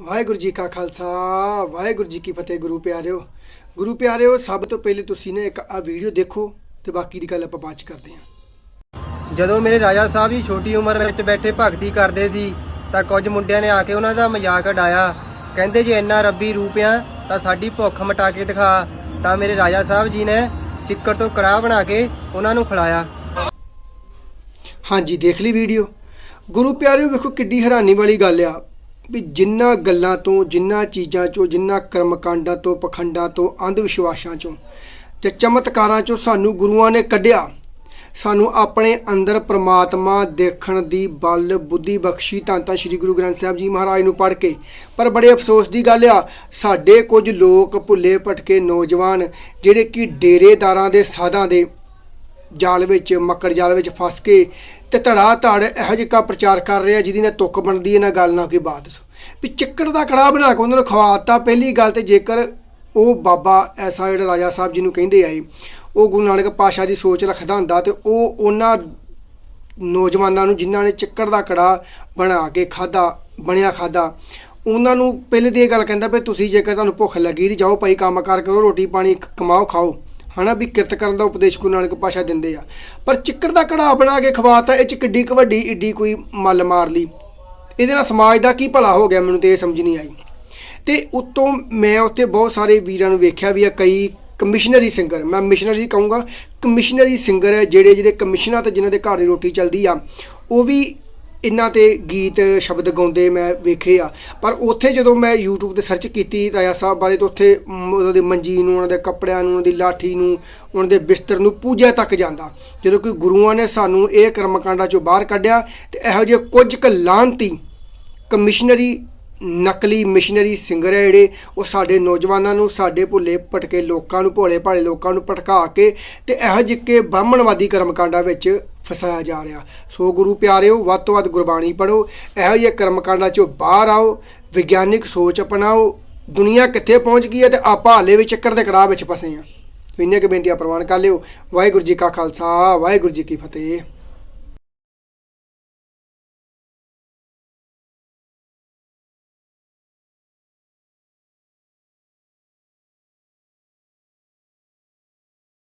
ਵਾਹਿਗੁਰੂ ਜੀ ਕਾ ਖਾਲਸਾ, ਵਾਹਿਗੁਰੂ ਜੀ ਕੀ ਫਤਿਹ ਗੁਰੂ ਪਿਆਰਿਓ। ਗੁਰੂ ਪਿਆਰਿਓ, ਸਭ ਤੋਂ ਪਹਿਲੇ ਤੁਸੀਂ ਨੇ ਇੱਕ ਆ ਵੀਡੀਓ ਦੇਖੋ ਤੇ ਬਾਕੀ ਦੀ ਗੱਲ ਆਪਾਂ ਬਾਅਦ ਚ ਕਰਦੇ ਹਾਂ। ਜਦੋਂ ਮੇਰੇ ਰਾਜਾ ਸਾਹਿਬ ਜੀ ਛੋਟੀ ਉਮਰ ਵਿੱਚ ਬੈਠੇ ਭਗਤੀ ਕਰਦੇ ਸੀ, ਤਾਂ ਕੁਝ ਮੁੰਡਿਆਂ ਨੇ ਆ ਕੇ ਉਹਨਾਂ ਦਾ ਮਜ਼ਾਕ ਉਡਾਇਆ। ਕਹਿੰਦੇ, ਜੇ ਇੰਨਾ ਰੱਬੀ ਰੂਪ ਆ, ਤਾਂ ਸਾਡੀ ਭੁੱਖ ਮਿਟਾ ਕੇ ਦਿਖਾ। ਤਾਂ ਮੇਰੇ ਰਾਜਾ ਸਾਹਿਬ ਜੀ ਨੇ ਚਿੱਕੜ ਤੋਂ ਕੜਾਹ ਬਣਾ ਕੇ ਉਹਨਾਂ ਨੂੰ ਖਿਲਾਇਆ। ਹਾਂਜੀ, ਦੇਖ ਲਈ ਵੀਡੀਓ। ਗੁਰੂ ਪਿਆਰਿਓ, ਵੇਖੋ ਕਿੱਡੀ ਹੈਰਾਨੀ ਵਾਲੀ ਗੱਲ ਆ। ਵੀ ਜਿੰਨਾ ਗੱਲਾਂ ਤੋਂ, ਜਿੰਨਾ ਚੀਜ਼ਾਂ ਚੋਂ, ਜਿੰਨਾ ਕਰਮਕਾਂਡਾਂ ਤੋਂ, ਪਖੰਡਾਂ ਤੋਂ ਅੰਧ ਵਿਸ਼ਵਾਸਾਂ ਚੋਂ, ਤੇ ਚਮਤਕਾਰਾਂ ਚੋਂ ਸਾਨੂੰ ਗੁਰੂਆਂ ਨੇ ਕੱਢਿਆ। ਸਾਨੂੰ ਆਪਣੇ ਅੰਦਰ ਪ੍ਰਮਾਤਮਾ ਦੇਖਣ ਦੀ ਬਲ, ਬੁੱਧੀ ਬਖਸ਼ੀ ਤਾਂ ਤਾਂ ਸ੍ਰੀ ਗੁਰੂ ਗ੍ਰੰਥ ਸਾਹਿਬ ਜੀ ਮਹਾਰਾਜ ਨੂੰ ਪੜ੍ਹ ਕੇ। ਪਰ ਬੜੇ ਅਫਸੋਸ ਦੀ ਗੱਲ ਆ, ਸਾਡੇ ਕੁਝ ਲੋਕ ਭੁੱਲੇ ਭਟਕੇ ਨੌਜਵਾਨ ਜਿਹੜੇ ਕਿ ਡੇਰੇਦਾਰਾਂ ਦੇ ਸਾਧਾਂ ਦੇ ਜਾਲ ਵਿੱਚ, ਮੱਕੜ ਜਾਲ ਵਿੱਚ ਫਸ ਕੇ ਤੇ ਧੜਾ ਧੜ ਇਹੋ ਜਿਹਾ ਪ੍ਰਚਾਰ ਕਰ ਰਿਹਾ ਜਿਹਦੀ ਨਾ ਤੁੱਕ ਬਣਦੀ ਹੈ ਨਾ ਗੱਲ ਨਾ ਕੋਈ ਬਾਤ ਸੋ ਵੀ ਚੱਕੜ ਦਾ ਕੜਾਹ ਬਣਾ ਕੇ ਉਹਨਾਂ ਨੂੰ ਖਵਾਤਾ। ਪਹਿਲੀ ਗੱਲ ਤੇ ਜੇਕਰ ਉਹ ਬਾਬਾ ਐਸਾ ਜਿਹੜਾ ਰਾਜਾ ਸਾਹਿਬ ਜੀ ਨੂੰ ਕਹਿੰਦੇ ਆਏ ਉਹ ਗੁਰੂ ਨਾਨਕ ਪਾਸ਼ਾ ਦੀ ਸੋਚ ਰੱਖਦਾ ਹੁੰਦਾ ਤੇ ਉਹ ਉਹਨਾਂ ਨੌਜਵਾਨਾਂ ਨੂੰ ਜਿਨ੍ਹਾਂ ਨੇ ਚੱਕੜ ਦਾ ਕੜਾ ਬਣਾ ਕੇ ਖਾਦਾ ਬਣਿਆ ਖਾਦਾ ਉਹਨਾਂ ਨੂੰ ਪਹਿਲੇ ਦੀ ਇਹ ਗੱਲ ਕਹਿੰਦਾ ਵੀ ਤੁਸੀਂ ਜੇਕਰ ਤੁਹਾਨੂੰ ਭੁੱਖ ਲੱਗੀ ਦੀ ਜਾਓ ਭਾਈ ਕੰਮ ਕਾਰ ਕਰੋ, ਰੋਟੀ ਪਾਣੀ ਕਮਾਓ, ਖਾਓ। ਹਨਾ ਵੀ ਕਿਰਤ ਕਰਨ ਦਾ ਉਪਦੇਸ਼ ਗੁਰੂ ਨਾਨਕ ਪਾਸ਼ਾ ਦਿੰਦੇ ਆ। ਪਰ ਚਿੱਕੜ ਦਾ ਕੜਾ ਬਣਾ ਕੇ ਖਵਾਤਾ, ਇਹ ਚ ਕਿੱਡੀ ਕੁ ਵੱਡੀ, ਏਡੀ ਕੋਈ ਮੱਲ ਮਾਰ ਲਈ। ਇਹਦੇ ਨਾਲ ਸਮਾਜ ਦਾ ਕੀ ਭਲਾ ਹੋ ਗਿਆ ਮੈਨੂੰ ਤੇ ਇਹ ਸਮਝ ਨਹੀਂ ਆਈ। ਤੇ ਉਤੋਂ ਮੈਂ ਉੱਥੇ ਬਹੁਤ ਸਾਰੇ ਵੀਰਾਂ ਨੂੰ ਵੇਖਿਆ ਵੀ ਆ ਕਈ ਕਮਿਸ਼ਨਰੀ ਸਿੰਗਰ, ਮੈਂ ਮਿਸ਼ਨਰੀ ਕਹੂੰਗਾ, ਕਮਿਸ਼ਨਰੀ ਸਿੰਗਰ ਹੈ ਜਿਹੜੇ ਜਿਹੜੇ ਕਮਿਸ਼ਨਾਂ ਤੇ ਜਿਨ੍ਹਾਂ ਦੇ ਘਰ ਦੀ ਰੋਟੀ ਚੱਲਦੀ ਆ, ਉਹ ਵੀ ਇਹਨਾਂ ਤੇ ਗੀਤ, ਸ਼ਬਦ ਗਾਉਂਦੇ ਮੈਂ ਵੇਖੇ ਆ। ਪਰ ਉੱਥੇ ਜਦੋਂ ਮੈਂ YouTube ਤੇ ਸਰਚ ਕੀਤੀ ਰਾਜਾ ਸਾਹਿਬ ਬਾਰੇ ਤਾਂ ਉੱਥੇ ਉਹਨਾਂ ਦੀ ਮੰਜੀ ਨੂੰ, ਉਹਨਾਂ ਦੇ ਕੱਪੜਿਆਂ ਨੂੰ, ਉਹਨਾਂ ਦੀ ਲਾਠੀ ਨੂੰ, ਉਹਨਾਂ ਦੇ ਬਿਸਤਰ ਨੂੰ ਪੂਜਿਆ ਤੱਕ ਜਾਂਦਾ। ਜਦੋਂ ਕਿ ਗੁਰੂਆਂ ਨੇ ਸਾਨੂੰ ਇਹ ਕਰਮਕਾਂਡਾਂ ਚੋਂ ਬਾਹਰ ਕੱਢਿਆ ਤੇ ਇਹੋ ਜਿਹੇ ਕੁਝ ਕੁ ਲਾਂਤੀ ਕਮਿਸ਼ਨਰੀ, ਨਕਲੀ ਮਿਸ਼ਨਰੀ ਸਿੰਗਰ ਹੈ ਜਿਹੜੇ, ਉਹ ਸਾਡੇ ਨੌਜਵਾਨਾਂ ਨੂੰ, ਸਾਡੇ ਭੁੱਲੇ ਭਟਕੇ ਲੋਕਾਂ ਨੂੰ, ਭੋਲੇ ਭਾਲੇ ਲੋਕਾਂ ਨੂੰ ਭਟਕਾ ਕੇ ਤੇ ਇਹੋ ਜਿਹੇ ਬ੍ਰਾਹਮਣਵਾਦੀ ਕਰਮਕਾਂਡਾਂ ਵਿੱਚ ਫਸਾਇਆ ਜਾ ਰਿਹਾ। ਸੋ ਗੁਰੂ ਪਿਆਰਿਓ, ਵੱਧ ਤੋਂ ਵੱਧ ਗੁਰਬਾਣੀ ਪੜੋ ਇਹੋ ਜਿਹੇ ਕਰਮਕਾਂਡਾਂ ਚੋਂ ਬਾਹਰ ਆਓ, ਵਿਗਿਆਨਿਕ ਸੋਚ ਅਪਣਾਓ। ਦੁਨੀਆ ਕਿੱਥੇ ਪਹੁੰਚ ਗਈ ਹੈ ਤੇ ਆਪਾਂ ਹਾਲੇ ਵੀ ਚੱਕਰ ਦੇ ਕੜਾਹ ਵਿੱਚ ਫਸੇ ਹਾਂ। ਇੰਨੇ ਕੁ ਬੇਨਤੀਆਂ ਪ੍ਰਵਾਨ ਕਰ ਲਿਓ। ਵਾਹਿਗੁਰੂ ਜੀ ਕਾ ਖਾਲਸਾ, ਵਾਹਿਗੁਰੂ ਜੀ ਕੀ ਫਤਿਹ।